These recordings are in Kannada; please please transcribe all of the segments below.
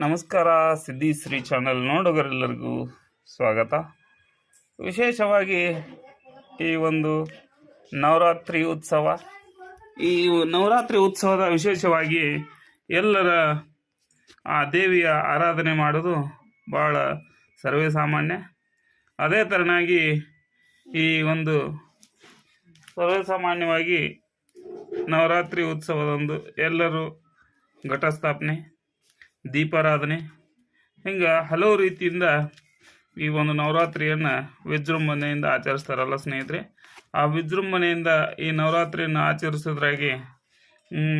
ನಮಸ್ಕಾರ ಸಿದ್ದಿ ಶ್ರೀ ಚಾನಲ್ ನೋಡುಗರೆಲ್ಲರಿಗೂ ಸ್ವಾಗತ. ವಿಶೇಷವಾಗಿ ಈ ಒಂದು ನವರಾತ್ರಿ ಉತ್ಸವ. ಈ ನವರಾತ್ರಿ ಉತ್ಸವದ ವಿಶೇಷವಾಗಿ ಎಲ್ಲರ, ಆ ದೇವಿಯ ಆರಾಧನೆ ಮಾಡೋದು ಭಾಳ ಸರ್ವೇ ಸಾಮಾನ್ಯ ಅದೇ ಥರನಾಗಿ ಈ ಒಂದು ಸರ್ವೇ ಸಾಮಾನ್ಯವಾಗಿ ನವರಾತ್ರಿ ಉತ್ಸವದಂದು ಎಲ್ಲರೂ ಘಟಸ್ಥಾಪನೆ ದೀಪಾರಾಧನೆ. ಹಿಂಗೆ ಹಲವು ರೀತಿಯಿಂದ ಈ ಒಂದು ನವರಾತ್ರಿಯನ್ನು ವಿಜೃಂಭಣೆಯಿಂದ ಆಚರಿಸ್ತಾರಲ್ಲ ಸ್ನೇಹಿತರೆ. ಆ ವಿಜೃಂಭಣೆಯಿಂದ ಈ ನವರಾತ್ರಿಯನ್ನು ಆಚರಿಸೋದ್ರಾಗಿ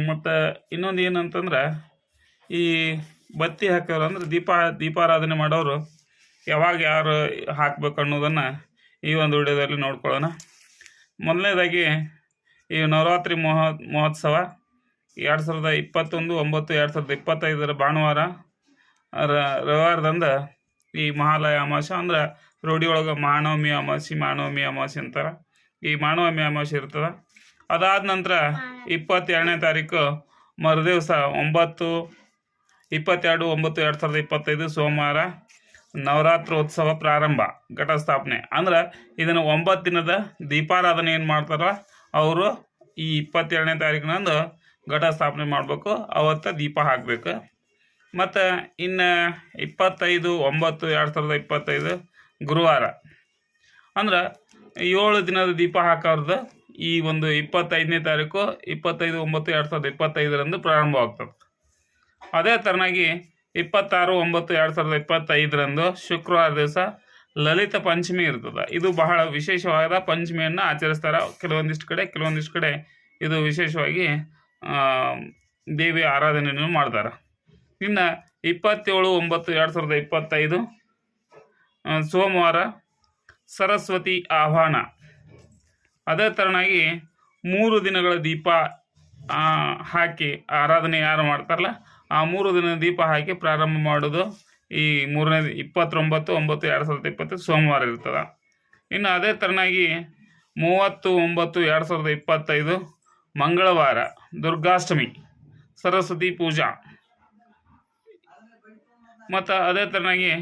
ಮತ್ತು ಇನ್ನೊಂದು ಏನಂತಂದ್ರೆ ಈ ಬತ್ತಿ ಹಾಕೋರು ಅಂದ್ರೆ ದೀಪ, ದೀಪಾರಾಧನೆ ಮಾಡೋರು ಯಾವಾಗ ಯಾರು ಹಾಕ್ಬೇಕು ಅನ್ನೋದನ್ನು ಈ ಒಂದು ವಿಡಿಯೋದಲ್ಲಿ ನೋಡ್ಕೊಳ್ಳೋಣ. ಮೊದಲನೇದಾಗಿ ಈ ನವರಾತ್ರಿ ಮಹೋ, ಮಹೋತ್ಸವ. ಎರಡು ಸಾವಿರದ ಇಪ್ಪತ್ತೊಂದು, ಒಂಬತ್ತು, ಎರಡು ಸಾವಿರದ ಇಪ್ಪತ್ತೈದರ ಭಾನುವಾರ ರವಿವಾರದಂದು ಈ ಮಹಾಲಯ ಅಮಾವಾಸ್ಯ ಅಂದ್ರೆ ರೂಢಿ ಒಳಗೆ ಮಹಾನವಮಿ ಅಮಾವಾಸ್ಯೆ ಮಹಾನವಮಿ ಅಮಾವಾಸ್ಯೆ ಅಂತಾರೆ. ಈ ಮಹಾನವಮಿ ಅಮಾವಾಸ್ಯೆ ಇರ್ತದೆ. ಅದಾದ ನಂತರ ಇಪ್ಪತ್ತೆರಡನೇ ತಾರೀಕು ಮರುದಿವಸ ಒಂಬತ್ತು, ಇಪ್ಪತ್ತೆರಡು, ಒಂಬತ್ತು, ಎರಡು ಸಾವಿರದ ಇಪ್ಪತ್ತೈದು ಸೋಮವಾರ ನವರಾತ್ರೋತ್ಸವ ಪ್ರಾರಂಭ, ಘಟಸ್ಥಾಪನೆ. ಅಂದ್ರೆ ಇದನ್ನು ಒಂಬತ್ತು ದಿನದ ದೀಪಾರಾಧನೆ ಏನು ಮಾಡ್ತಾರ? ಅವರು ಈ ಇಪ್ಪತ್ತೆರಡನೇ ತಾರೀಕಿನಂದು ಘಟ ಸ್ಥಾಪನೆ ಮಾಡಬೇಕು, ಅವತ್ತು ದೀಪ ಹಾಕಬೇಕು. ಮತ್ತು ಇನ್ನು ಇಪ್ಪತ್ತೈದು, ಒಂಬತ್ತು, ಎರಡು ಸಾವಿರದ ಇಪ್ಪತ್ತೈದು ಗುರುವಾರ. ಅಂದ್ರೆ ಏಳು ದಿನದ ದೀಪ ಹಾಕೋರ್ದು ಈ ಒಂದು ಇಪ್ಪತ್ತೈದನೇ ತಾರೀಕು, ಇಪ್ಪತ್ತೈದು, ಒಂಬತ್ತು, ಎರಡು ಸಾವಿರದ ಇಪ್ಪತ್ತೈದರಂದು ಪ್ರಾರಂಭವಾಗ್ತದೆ. ಅದೇ ಥರನಾಗಿ ಇಪ್ಪತ್ತಾರು, ಒಂಬತ್ತು, ಎರಡು ಸಾವಿರದ ಇಪ್ಪತ್ತೈದರಂದು ಶುಕ್ರವಾರ ದಿವಸ ಲಲಿತ ಪಂಚಮಿ ಇರ್ತದೆ. ಇದು ಬಹಳ ವಿಶೇಷವಾದ ಪಂಚಮಿಯನ್ನು ಆಚರಿಸ್ತಾರೆ ಕೆಲವೊಂದಿಷ್ಟು ಕಡೆ ಕೆಲವೊಂದಿಷ್ಟು ಕಡೆ ಇದು ವಿಶೇಷವಾಗಿ ಆ, ದೇವಿಯ ಆರಾಧನೆಯನ್ನು ಮಾಡ್ತಾರೆ. ಇನ್ನು ಇಪ್ಪತ್ತೇಳು ಒಂಬತ್ತು ಎರಡು ಸಾವಿರದ ಇಪ್ಪತ್ತೈದು ಸೋಮವಾರ ಸರಸ್ವತಿ ಆಹ್ವಾನ. ಅದೇ ಥರನಾಗಿ ಮೂರು ದಿನಗಳ ದೀಪ ಹಾಕಿ ಆರಾಧನೆ ಯಾರು ಮಾಡ್ತಾರಲ್ಲ ಆ ಮೂರು ದಿನದ ದೀಪ ಹಾಕಿ ಪ್ರಾರಂಭ ಮಾಡೋದು ಈ ಮೂರನೇ ಇಪ್ಪತ್ತೊಂಬತ್ತು ಒಂಬತ್ತು ಎರಡು ಸಾವಿರದ ಇಪ್ಪತ್ತು ಸೋಮವಾರ ಇರ್ತದೆ. ಇನ್ನು ಅದೇ ಥರನಾಗಿ ಮೂವತ್ತು ಒಂಬತ್ತು ಎರಡು ಸಾವಿರದ ಇಪ್ಪತ್ತೈದು ಮಂಗಳವಾರ. ದುರ್ಗಾಷ್ಟಮಿ, ಸರಸ್ವತಿ ಪೂಜಾ. ಮತ್ತು ಅದೇ ಥರನಾಗಿ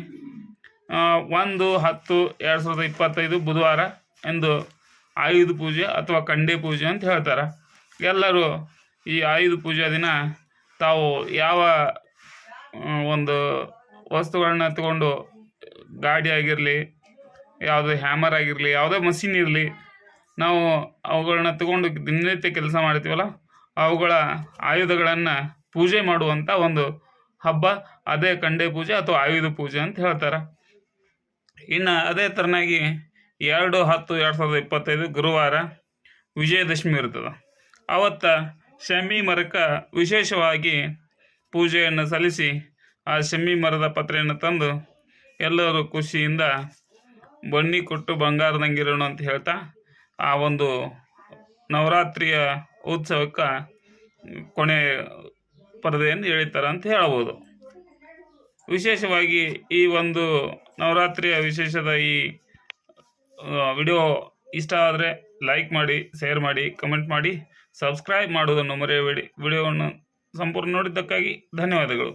ಒಂದು, ಹತ್ತು, ಎರಡು ಸಾವಿರದ ಇಪ್ಪತ್ತೈದು ಬುಧವಾರ ಎಂದು ಆಯುಧ ಪೂಜೆ ಅಥವಾ ಕಂಡೆ ಪೂಜೆ ಅಂತ ಹೇಳ್ತಾರೆ. ಎಲ್ಲರೂ ಈ ಆಯುಧ ಪೂಜಾ ದಿನ ತಾವು ಯಾವ ಒಂದು ವಸ್ತುಗಳನ್ನ ತಗೊಂಡು ಗಾಡಿ ಆಗಿರಲಿ, ಯಾವುದೇ ಹ್ಯಾಮರ್ ಆಗಿರಲಿ, ಯಾವುದೇ ಮಷಿನ್ ಇರಲಿ, ನಾವು ಅವುಗಳನ್ನ ತಗೊಂಡು ದಿನನಿತ್ಯ ಕೆಲಸ ಮಾಡ್ತೀವಲ್ಲ ಅವುಗಳ ಆಯುಧಗಳನ್ನು ಪೂಜೆ ಮಾಡುವಂಥ ಒಂದು ಹಬ್ಬ, ಅದೇ ಕಂಡೆ ಪೂಜೆ ಅಥವಾ ಆಯುಧ ಪೂಜೆ ಅಂತ ಹೇಳ್ತಾರೆ. ಇನ್ನು ಅದೇ ಥರನಾಗಿ ಎರಡು ಹತ್ತು ಎರಡು ಸಾವಿರದ ಇಪ್ಪತ್ತೈದು ಗುರುವಾರ ವಿಜಯದಶಮಿ ಇರ್ತದೆ. ಅವತ್ತ ಶಮಿ ಮರಕ್ಕೆ ವಿಶೇಷವಾಗಿ ಪೂಜೆಯನ್ನು ಸಲ್ಲಿಸಿ ಆ ಶಮಿ ಮರದ ಪತ್ರೆಯನ್ನು ತಂದು ಎಲ್ಲರೂ ಖುಷಿಯಿಂದ ಬನ್ನಿ ಕೊಟ್ಟು ಬಂಗಾರದಂಗಿರೋಣ ಅಂತ ಹೇಳ್ತಾ ಆ ಒಂದು ನವರಾತ್ರಿಯ ಉತ್ಸವಕ್ಕೆ ಕೊನೆ ಪರದೆಯನ್ನು ಎಳಿತಾರೆ ಅಂತ ಹೇಳ್ಬೋದು. ವಿಶೇಷವಾಗಿ ಈ ಒಂದು ನವರಾತ್ರಿಯ ವಿಶೇಷದ ಈ ವಿಡಿಯೋ ಇಷ್ಟ ಆದರೆ ಲೈಕ್ ಮಾಡಿ, ಶೇರ್ ಮಾಡಿ, ಕಮೆಂಟ್ ಮಾಡಿ, ಸಬ್ಸ್ಕ್ರೈಬ್ ಮಾಡುವುದನ್ನು ಮರೆಯಬೇಡಿ. ವಿಡಿಯೋವನ್ನು ಸಂಪೂರ್ಣ ನೋಡಿದ್ದಕ್ಕಾಗಿ ಧನ್ಯವಾದಗಳು.